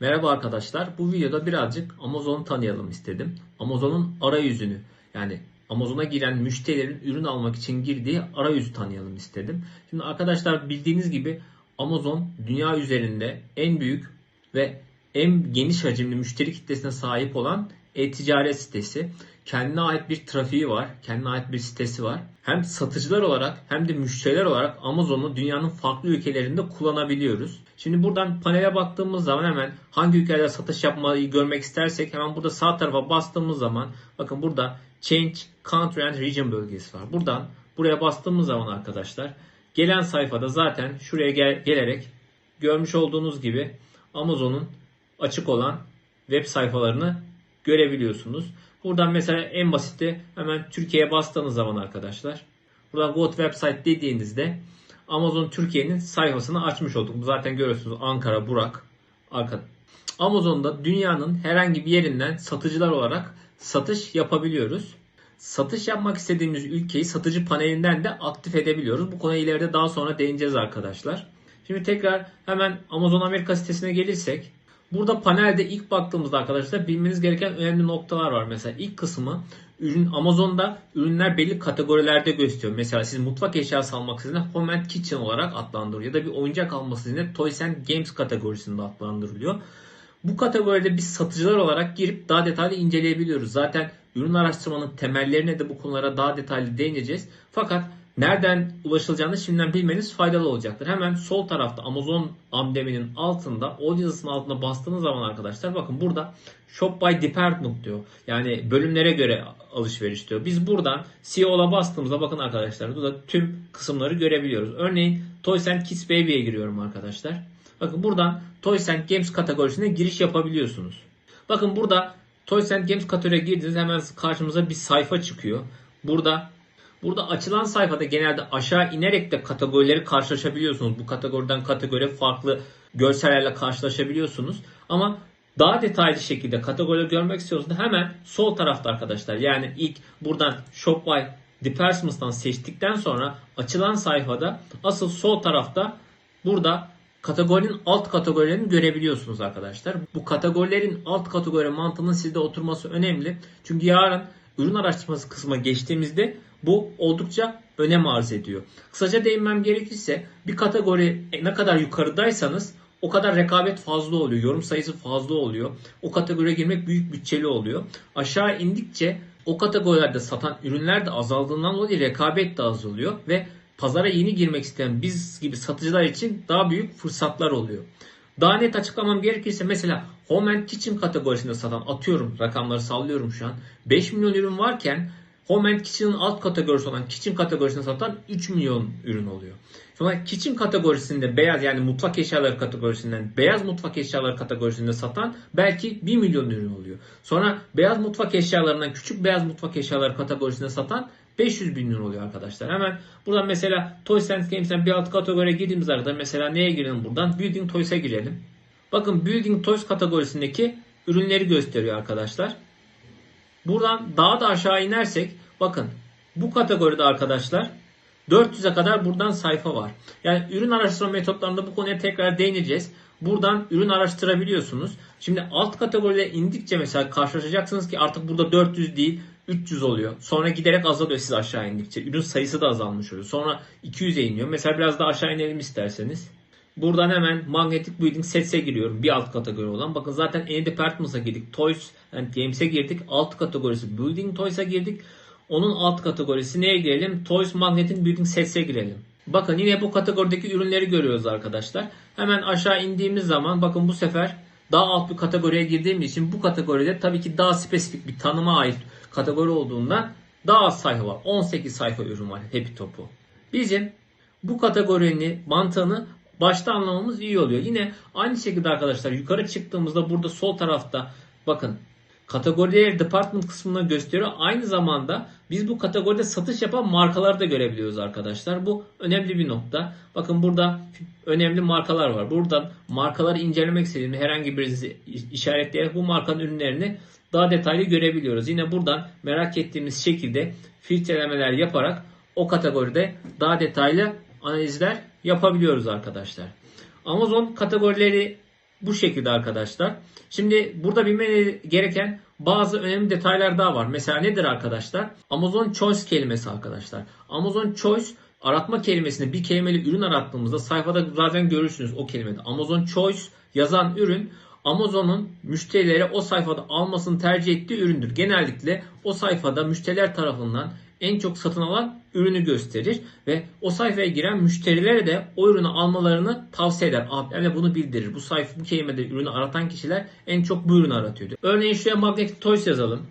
Merhaba arkadaşlar. Bu videoda birazcık Amazon'u tanıyalım istedim. Amazon'un arayüzünü yani Amazon'a giren müşterilerin ürün almak için girdiği arayüzü tanıyalım istedim. Şimdi arkadaşlar bildiğiniz gibi Amazon dünya üzerinde en büyük ve en geniş hacimli müşteri kitlesine sahip olan e-ticaret sitesi. Kendine ait bir trafiği var, kendine ait bir sitesi var. Hem satıcılar olarak hem de müşteriler olarak Amazon'u dünyanın farklı ülkelerinde kullanabiliyoruz. Şimdi buradan panele baktığımız zaman hemen hangi ülkelerde satış yapmayı görmek istersek hemen burada sağ tarafa bastığımız zaman bakın burada Change Country and Region bölgesi var. Buradan buraya bastığımız zaman arkadaşlar gelen sayfada zaten şuraya gel- gelerek görmüş olduğunuz gibi Amazon'un açık olan web sayfalarını görebiliyorsunuz. Buradan mesela en basiti hemen Türkiye'ye bastığınız zaman arkadaşlar. Buradan to Website dediğinizde Amazon Türkiye'nin sayfasını açmış olduk. Zaten görüyorsunuz Ankara, Burak. Arka. Amazon'da dünyanın herhangi bir yerinden satıcılar olarak satış yapabiliyoruz. Satış yapmak istediğimiz ülkeyi satıcı panelinden de aktif edebiliyoruz. Bu konuya ileride daha sonra değineceğiz arkadaşlar. Şimdi tekrar hemen Amazon Amerika sitesine gelirsek Burada panelde ilk baktığımızda arkadaşlar bilmeniz gereken önemli noktalar var. Mesela ilk kısmı ürün Amazon'da ürünler belli kategorilerde gösteriyor. Mesela siz mutfak eşyası almak istediğinizde Home and Kitchen olarak adlandırılıyor. Ya da bir oyuncak almak istediğinizde Toys and Games kategorisinde adlandırılıyor. Bu kategoride biz satıcılar olarak girip daha detaylı inceleyebiliyoruz. Zaten ürün araştırmanın temellerine de bu konulara daha detaylı değineceğiz. Fakat nereden ulaşılacağını şimdiden bilmeniz faydalı olacaktır. Hemen sol tarafta Amazon ambleminin altında yazısının altına bastığınız zaman arkadaşlar bakın burada Shop by Department diyor. Yani bölümlere göre alışveriş diyor. Biz buradan CEO'la bastığımızda bakın arkadaşlar burada tüm kısımları görebiliyoruz. Örneğin Toys and Kids Baby'ye giriyorum arkadaşlar. Bakın buradan Toys and Games kategorisine giriş yapabiliyorsunuz. Bakın burada Toys and Games kategoriye girdiğiniz hemen karşımıza bir sayfa çıkıyor. Burada Burada açılan sayfada genelde aşağı inerek de kategorileri karşılaşabiliyorsunuz. Bu kategoriden kategori farklı görsellerle karşılaşabiliyorsunuz. Ama daha detaylı şekilde kategorileri görmek istiyorsanız hemen sol tarafta arkadaşlar. Yani ilk buradan Shop by seçtikten sonra açılan sayfada asıl sol tarafta burada kategorinin alt kategorilerini görebiliyorsunuz arkadaşlar. Bu kategorilerin alt kategori mantığının sizde oturması önemli. Çünkü yarın ürün araştırması kısmına geçtiğimizde bu oldukça önem arz ediyor. Kısaca değinmem gerekirse bir kategori ne kadar yukarıdaysanız o kadar rekabet fazla oluyor. Yorum sayısı fazla oluyor. O kategoriye girmek büyük bütçeli oluyor. Aşağı indikçe o kategorilerde satan ürünler de azaldığından dolayı rekabet de azalıyor ve pazara yeni girmek isteyen biz gibi satıcılar için daha büyük fırsatlar oluyor. Daha net açıklamam gerekirse mesela Home and Kitchen kategorisinde satan atıyorum rakamları sallıyorum şu an. 5 milyon ürün varken Home and Kitchen'ın alt kategorisi olan Kitchen kategorisinde satan 3 milyon ürün oluyor. Sonra Kitchen kategorisinde beyaz yani mutfak eşyaları kategorisinden beyaz mutfak eşyaları kategorisinde satan belki 1 milyon ürün oluyor. Sonra beyaz mutfak eşyalarından küçük beyaz mutfak eşyaları kategorisinde satan 500 bin lira oluyor arkadaşlar. Hemen buradan mesela Toys and Games'ten bir alt kategoriye girdiğimiz arada mesela neye girelim buradan? Building Toys'a girelim. Bakın Building Toys kategorisindeki ürünleri gösteriyor arkadaşlar. Buradan daha da aşağı inersek bakın bu kategoride arkadaşlar 400'e kadar buradan sayfa var. Yani ürün araştırma metotlarında bu konuya tekrar değineceğiz. Buradan ürün araştırabiliyorsunuz. Şimdi alt kategorilere indikçe mesela karşılaşacaksınız ki artık burada 400 değil 300 oluyor. Sonra giderek azalıyor siz aşağı indikçe. Ürün sayısı da azalmış oluyor. Sonra 200'e iniyor. Mesela biraz daha aşağı inelim isterseniz. Buradan hemen Magnetic Building Sets'e giriyorum. Bir alt kategori olan. Bakın zaten Any Departments'a girdik. Toys and Games'e girdik. Alt kategorisi Building Toys'a girdik. Onun alt kategorisi neye girelim? Toys Magnetic Building Sets'e girelim. Bakın yine bu kategorideki ürünleri görüyoruz arkadaşlar. Hemen aşağı indiğimiz zaman bakın bu sefer daha alt bir kategoriye girdiğimiz için bu kategoride tabii ki daha spesifik bir tanıma ait kategori olduğundan daha az sayfa var. 18 sayfa ürün var Happy Top'u. Bizim bu kategorinin mantığını başta anlamamız iyi oluyor. Yine aynı şekilde arkadaşlar yukarı çıktığımızda burada sol tarafta bakın kategorileri department kısmına gösteriyor. Aynı zamanda biz bu kategoride satış yapan markaları da görebiliyoruz arkadaşlar. Bu önemli bir nokta. Bakın burada önemli markalar var. Buradan markaları incelemek istediğimde herhangi birisi işaretleyerek bu markanın ürünlerini daha detaylı görebiliyoruz. Yine buradan merak ettiğimiz şekilde filtrelemeler yaparak o kategoride daha detaylı analizler yapabiliyoruz arkadaşlar. Amazon kategorileri bu şekilde arkadaşlar. Şimdi burada bilmeniz gereken bazı önemli detaylar daha var. Mesela nedir arkadaşlar? Amazon Choice kelimesi arkadaşlar. Amazon Choice aratma kelimesini bir kelimeli ürün arattığımızda sayfada zaten görürsünüz o kelimede. Amazon Choice yazan ürün Amazon'un müşterilere o sayfada almasını tercih ettiği üründür. Genellikle o sayfada müşteriler tarafından en çok satın alan ürünü gösterir ve o sayfaya giren müşterilere de o ürünü almalarını tavsiye eder. Abilerle bunu bildirir. Bu sayfa bu kelimede ürünü aratan kişiler en çok bu ürünü aratıyordu. Örneğin şuraya Magnetic Toys yazalım.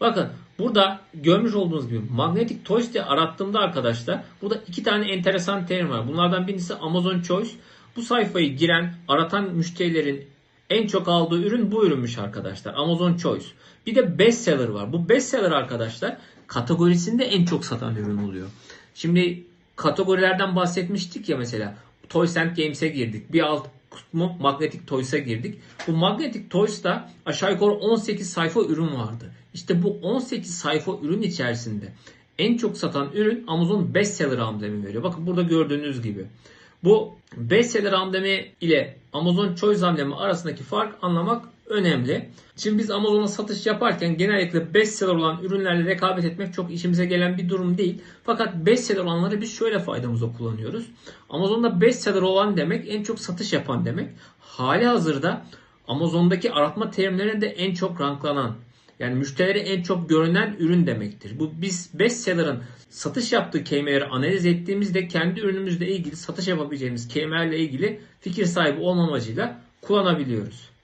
Bakın burada görmüş olduğunuz gibi Magnetic Toys diye arattığımda arkadaşlar burada iki tane enteresan terim var. Bunlardan birisi Amazon Choice. Bu sayfayı giren aratan müşterilerin en çok aldığı ürün bu ürünmüş arkadaşlar. Amazon Choice. Bir de bestseller var. Bu bestseller arkadaşlar kategorisinde en çok satan ürün oluyor. Şimdi kategorilerden bahsetmiştik ya mesela. Toys and Games'e girdik. Bir alt kısmı Magnetic Toys'a girdik. Bu Magnetic Toys'ta aşağı yukarı 18 sayfa ürün vardı. İşte bu 18 sayfa ürün içerisinde en çok satan ürün Amazon bestseller amblemi veriyor. Bakın burada gördüğünüz gibi. Bu bestseller amblemi ile Amazon Choice amblemi arasındaki fark anlamak önemli. Şimdi biz Amazon'a satış yaparken genellikle bestseller olan ürünlerle rekabet etmek çok işimize gelen bir durum değil. Fakat bestseller olanları biz şöyle faydamıza kullanıyoruz. Amazon'da bestseller olan demek en çok satış yapan demek. Hali hazırda Amazon'daki aratma terimlerinde en çok ranklanan yani müşterilere en çok görünen ürün demektir. Bu biz bestseller'ın satış yaptığı kelimeleri analiz ettiğimizde kendi ürünümüzle ilgili satış yapabileceğimiz kelimelerle ilgili fikir sahibi olma amacıyla kullanabiliyoruz.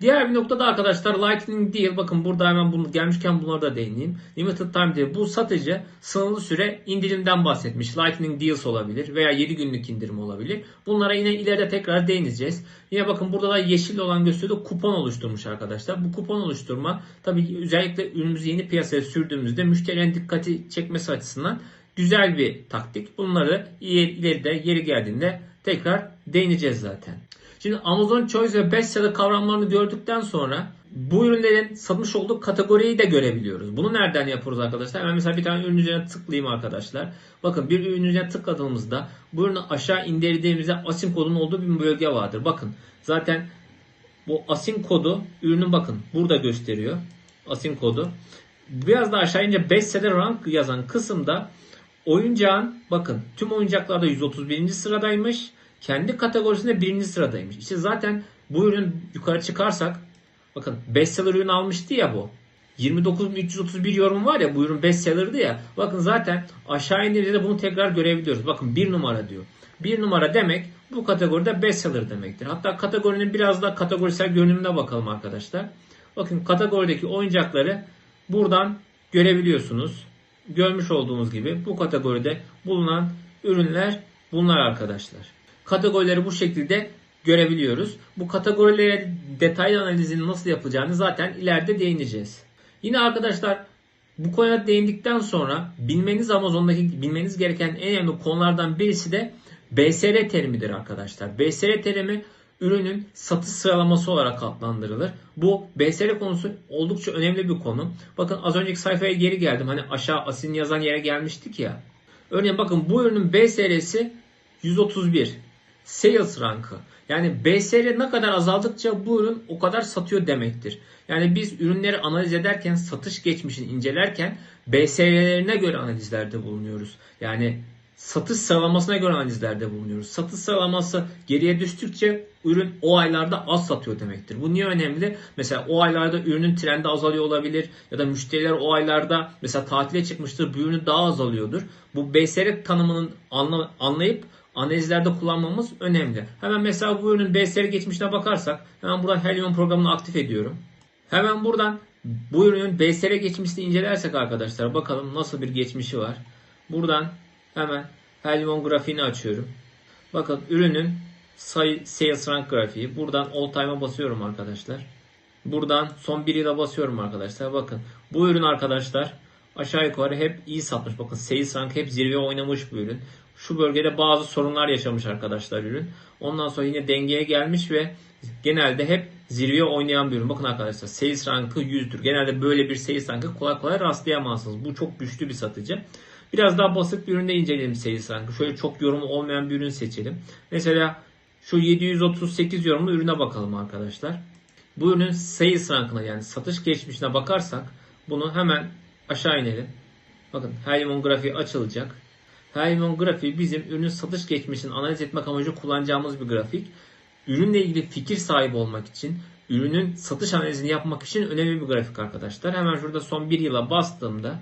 Diğer bir noktada arkadaşlar Lightning Deal bakın burada hemen bunu gelmişken bunlara da değineyim. Limited Time Deal bu satıcı sınırlı süre indirimden bahsetmiş. Lightning Deals olabilir veya 7 günlük indirim olabilir. Bunlara yine ileride tekrar değineceğiz. Yine bakın burada da yeşil olan gösteriyor kupon oluşturmuş arkadaşlar. Bu kupon oluşturma tabii özellikle ürünümüzü yeni piyasaya sürdüğümüzde müşterilerin dikkati çekmesi açısından güzel bir taktik. Bunları ileride yeri geldiğinde tekrar değineceğiz zaten. Şimdi Amazon Choice ve Bestseller kavramlarını gördükten sonra bu ürünlerin satmış olduğu kategoriyi de görebiliyoruz. Bunu nereden yapıyoruz arkadaşlar? Hemen mesela bir tane ürün üzerine tıklayayım arkadaşlar. Bakın bir ürün üzerine tıkladığımızda bu ürünü aşağı indirdiğimizde asin kodunun olduğu bir bölge vardır. Bakın zaten bu asin kodu ürünün bakın burada gösteriyor. Asin kodu. Biraz daha aşağı ince bestseller rank yazan kısımda oyuncağın bakın tüm oyuncaklarda 131. sıradaymış kendi kategorisinde birinci sıradaymış. İşte zaten bu ürün yukarı çıkarsak bakın bestseller ürün almıştı ya bu. 29.331 yorum var ya bu ürün bestseller'dı ya. Bakın zaten aşağı indiğimizde bunu tekrar görebiliyoruz. Bakın bir numara diyor. Bir numara demek bu kategoride bestseller demektir. Hatta kategorinin biraz daha kategorisel görünümüne bakalım arkadaşlar. Bakın kategorideki oyuncakları buradan görebiliyorsunuz. Görmüş olduğunuz gibi bu kategoride bulunan ürünler bunlar arkadaşlar kategorileri bu şekilde görebiliyoruz. Bu kategorilere detaylı analizini nasıl yapacağını zaten ileride değineceğiz. Yine arkadaşlar bu konuya değindikten sonra bilmeniz Amazon'daki bilmeniz gereken en önemli konulardan birisi de BSR terimidir arkadaşlar. BSR terimi ürünün satış sıralaması olarak adlandırılır. Bu BSR konusu oldukça önemli bir konu. Bakın az önceki sayfaya geri geldim. Hani aşağı asin yazan yere gelmiştik ya. Örneğin bakın bu ürünün BSR'si 131 sales rankı. Yani BSR ne kadar azaldıkça bu ürün o kadar satıyor demektir. Yani biz ürünleri analiz ederken, satış geçmişini incelerken BSR'lerine göre analizlerde bulunuyoruz. Yani satış sıralamasına göre analizlerde bulunuyoruz. Satış sıralaması geriye düştükçe ürün o aylarda az satıyor demektir. Bu niye önemli? Mesela o aylarda ürünün trendi azalıyor olabilir ya da müşteriler o aylarda mesela tatile çıkmıştır bu ürünü daha azalıyordur. Bu BSR tanımının anla, anlayıp analizlerde kullanmamız önemli. Hemen mesela bu ürünün BSR geçmişine bakarsak hemen buradan Helium programını aktif ediyorum. Hemen buradan bu ürünün BSR geçmişini incelersek arkadaşlar bakalım nasıl bir geçmişi var. Buradan hemen Helium grafiğini açıyorum. Bakın ürünün sayı, sales rank grafiği. Buradan all time'a basıyorum arkadaşlar. Buradan son bir yıla basıyorum arkadaşlar. Bakın bu ürün arkadaşlar aşağı yukarı hep iyi satmış. Bakın sales rank hep zirve oynamış bu ürün. Şu bölgede bazı sorunlar yaşamış arkadaşlar ürün. Ondan sonra yine dengeye gelmiş ve genelde hep zirveye oynayan bir ürün. Bakın arkadaşlar sales rankı 100'dür. Genelde böyle bir sales rankı kolay kolay rastlayamazsınız. Bu çok güçlü bir satıcı. Biraz daha basit bir üründe inceleyelim sales rankı. Şöyle çok yorumu olmayan bir ürün seçelim. Mesela Şu 738 yorumlu ürüne bakalım arkadaşlar. Bu ürünün sales rankına yani satış geçmişine bakarsak bunu hemen aşağı inelim. Bakın Helium grafiği açılacak. Helium grafiği bizim ürünün satış geçmişini analiz etmek amacı kullanacağımız bir grafik. Ürünle ilgili fikir sahibi olmak için, ürünün satış analizini yapmak için önemli bir grafik arkadaşlar. Hemen şurada son bir yıla bastığımda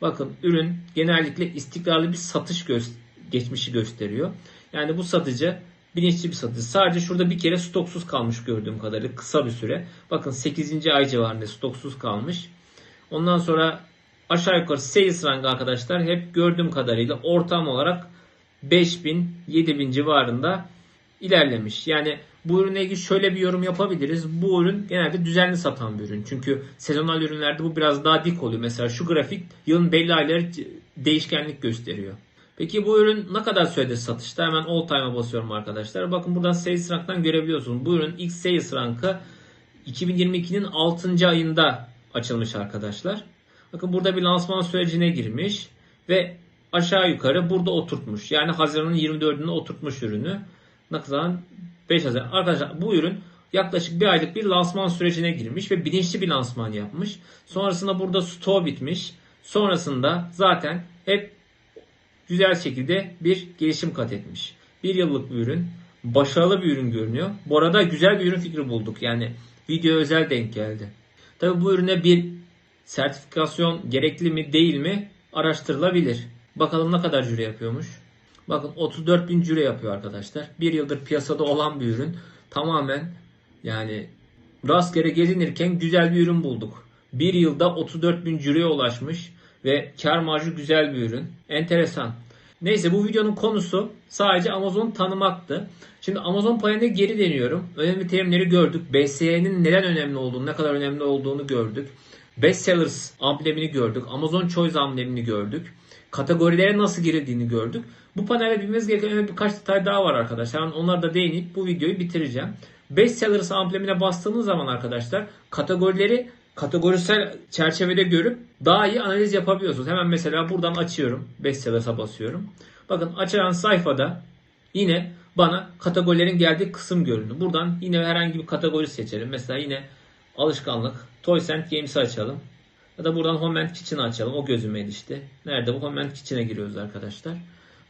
bakın ürün genellikle istikrarlı bir satış gö- geçmişi gösteriyor. Yani bu satıcı bilinçli bir satıcı. Sadece şurada bir kere stoksuz kalmış gördüğüm kadarıyla kısa bir süre. Bakın 8. ay civarında stoksuz kalmış. Ondan sonra aşağı yukarı sales rank arkadaşlar hep gördüğüm kadarıyla ortam olarak 5000 7000 civarında ilerlemiş. Yani bu ürüne ilgili şöyle bir yorum yapabiliriz. Bu ürün genelde düzenli satan bir ürün. Çünkü sezonal ürünlerde bu biraz daha dik oluyor. Mesela şu grafik yılın belli ayları değişkenlik gösteriyor. Peki bu ürün ne kadar süredir satışta? Hemen all time'a basıyorum arkadaşlar. Bakın buradan sales rank'tan görebiliyorsunuz. Bu ürün ilk sales rankı 2022'nin 6. ayında açılmış arkadaşlar. Bakın burada bir lansman sürecine girmiş ve aşağı yukarı burada oturtmuş. Yani Haziran'ın 24'ünde oturtmuş ürünü. Ne kadar? 5 Haziran. Arkadaşlar bu ürün yaklaşık bir aylık bir lansman sürecine girmiş ve bilinçli bir lansman yapmış. Sonrasında burada stoğu bitmiş. Sonrasında zaten hep güzel şekilde bir gelişim kat etmiş. Bir yıllık bir ürün. Başarılı bir ürün görünüyor. Bu arada güzel bir ürün fikri bulduk. Yani video özel denk geldi. Tabi bu ürüne bir sertifikasyon gerekli mi değil mi araştırılabilir. Bakalım ne kadar cüre yapıyormuş. Bakın 34 bin cüre yapıyor arkadaşlar. Bir yıldır piyasada olan bir ürün. Tamamen yani rastgele gezinirken güzel bir ürün bulduk. Bir yılda 34 bin cüreye ulaşmış ve kar marjı güzel bir ürün. Enteresan. Neyse bu videonun konusu sadece Amazon tanımaktı. Şimdi Amazon payına geri deniyorum. Önemli terimleri gördük. BSE'nin neden önemli olduğunu, ne kadar önemli olduğunu gördük. Bestsellers amblemini gördük. Amazon Choice amblemini gördük. Kategorilere nasıl girildiğini gördük. Bu panelde bilmeniz gereken önemli birkaç detay daha var arkadaşlar. Yani onları da değinip bu videoyu bitireceğim. Bestsellers amblemine bastığınız zaman arkadaşlar kategorileri kategorisel çerçevede görüp daha iyi analiz yapabiliyorsunuz. Hemen mesela buradan açıyorum. Bestsellers'a basıyorum. Bakın açılan sayfada yine bana kategorilerin geldiği kısım göründü. Buradan yine herhangi bir kategori seçelim. Mesela yine alışkanlık. Toys and Games'i açalım. Ya da buradan Home and Kitchen'ı açalım. O gözüme ilişti. Nerede bu? Home and Kitchen'e giriyoruz arkadaşlar.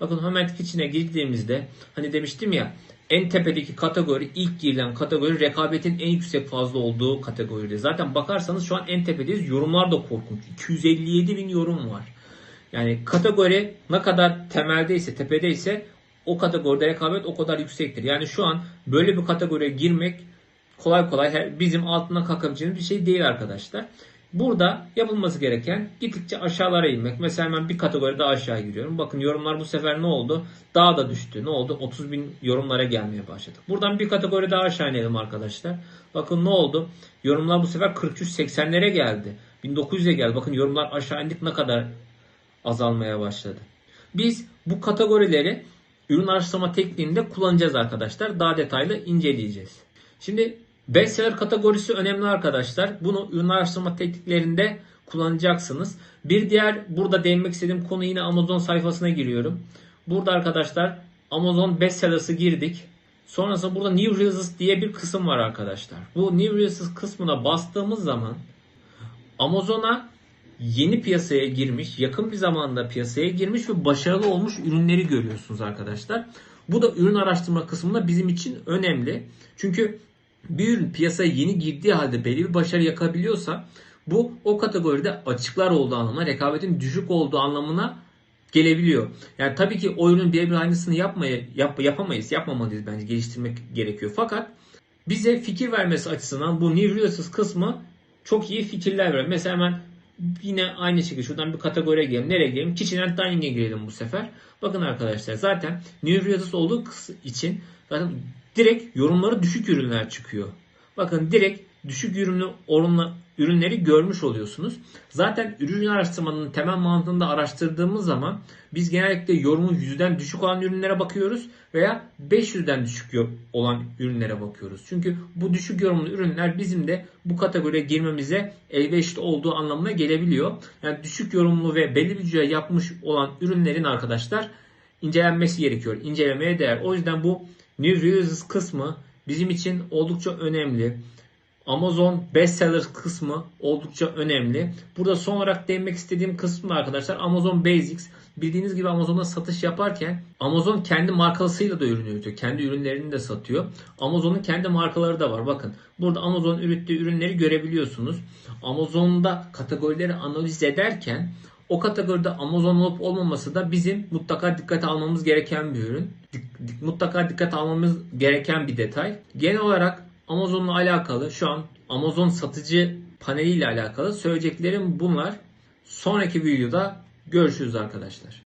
Bakın Home and Kitchen'e girdiğimizde hani demiştim ya en tepedeki kategori ilk girilen kategori rekabetin en yüksek fazla olduğu kategoride. Zaten bakarsanız şu an en tepedeyiz. Yorumlar da korkunç. 257 bin yorum var. Yani kategori ne kadar temeldeyse, tepedeyse o kategoride rekabet o kadar yüksektir. Yani şu an böyle bir kategoriye girmek kolay kolay bizim altına kalkabileceğimiz bir şey değil arkadaşlar. Burada yapılması gereken gittikçe aşağılara inmek. Mesela hemen bir kategoride aşağı giriyorum. Bakın yorumlar bu sefer ne oldu? Daha da düştü. Ne oldu? 30 bin yorumlara gelmeye başladık. Buradan bir kategori daha aşağı inelim arkadaşlar. Bakın ne oldu? Yorumlar bu sefer 43-80'lere geldi. 1900'e geldi. Bakın yorumlar aşağı indik ne kadar azalmaya başladı. Biz bu kategorileri ürün araştırma tekniğinde kullanacağız arkadaşlar. Daha detaylı inceleyeceğiz. Şimdi Bestseller kategorisi önemli arkadaşlar. Bunu ürün araştırma tekniklerinde kullanacaksınız. Bir diğer burada değinmek istediğim konu yine Amazon sayfasına giriyorum. Burada arkadaşlar Amazon Bestsellers'ı girdik. Sonrasında burada New Releases diye bir kısım var arkadaşlar. Bu New Releases kısmına bastığımız zaman Amazon'a yeni piyasaya girmiş, yakın bir zamanda piyasaya girmiş ve başarılı olmuş ürünleri görüyorsunuz arkadaşlar. Bu da ürün araştırma kısmında bizim için önemli. Çünkü bir ürün piyasaya yeni girdiği halde belli bir başarı yakabiliyorsa bu o kategoride açıklar olduğu anlamına, rekabetin düşük olduğu anlamına gelebiliyor. Yani tabii ki o ürünün birebir aynısını yapmaya, yap, yapamayız, yapmamalıyız bence geliştirmek gerekiyor. Fakat bize fikir vermesi açısından bu New Releases kısmı çok iyi fikirler veriyor. Mesela hemen yine aynı şekilde şuradan bir kategoriye girelim. Nereye girelim? Kitchen and Dining'e girelim bu sefer. Bakın arkadaşlar zaten New Releases olduğu için zaten direkt yorumları düşük ürünler çıkıyor. Bakın direkt düşük ürünlü oranla ürünleri görmüş oluyorsunuz. Zaten ürün araştırmanın temel mantığında araştırdığımız zaman biz genellikle yorumu yüzden düşük olan ürünlere bakıyoruz veya 500'den düşük olan ürünlere bakıyoruz. Çünkü bu düşük yorumlu ürünler bizim de bu kategoriye girmemize elverişli olduğu anlamına gelebiliyor. Yani düşük yorumlu ve belli bir cüce yapmış olan ürünlerin arkadaşlar incelenmesi gerekiyor. İncelemeye değer. O yüzden bu New Releases kısmı bizim için oldukça önemli. Amazon Bestseller kısmı oldukça önemli. Burada son olarak değinmek istediğim kısım da arkadaşlar Amazon Basics. Bildiğiniz gibi Amazon'da satış yaparken Amazon kendi markasıyla da ürün üretiyor. Kendi ürünlerini de satıyor. Amazon'un kendi markaları da var. Bakın burada Amazon ürettiği ürünleri görebiliyorsunuz. Amazon'da kategorileri analiz ederken o kategoride Amazon olup olmaması da bizim mutlaka dikkate almamız gereken bir ürün. Dik- mutlaka dikkate almamız gereken bir detay. Genel olarak Amazon'la alakalı şu an Amazon satıcı paneliyle alakalı söyleyeceklerim bunlar. Sonraki videoda görüşürüz arkadaşlar.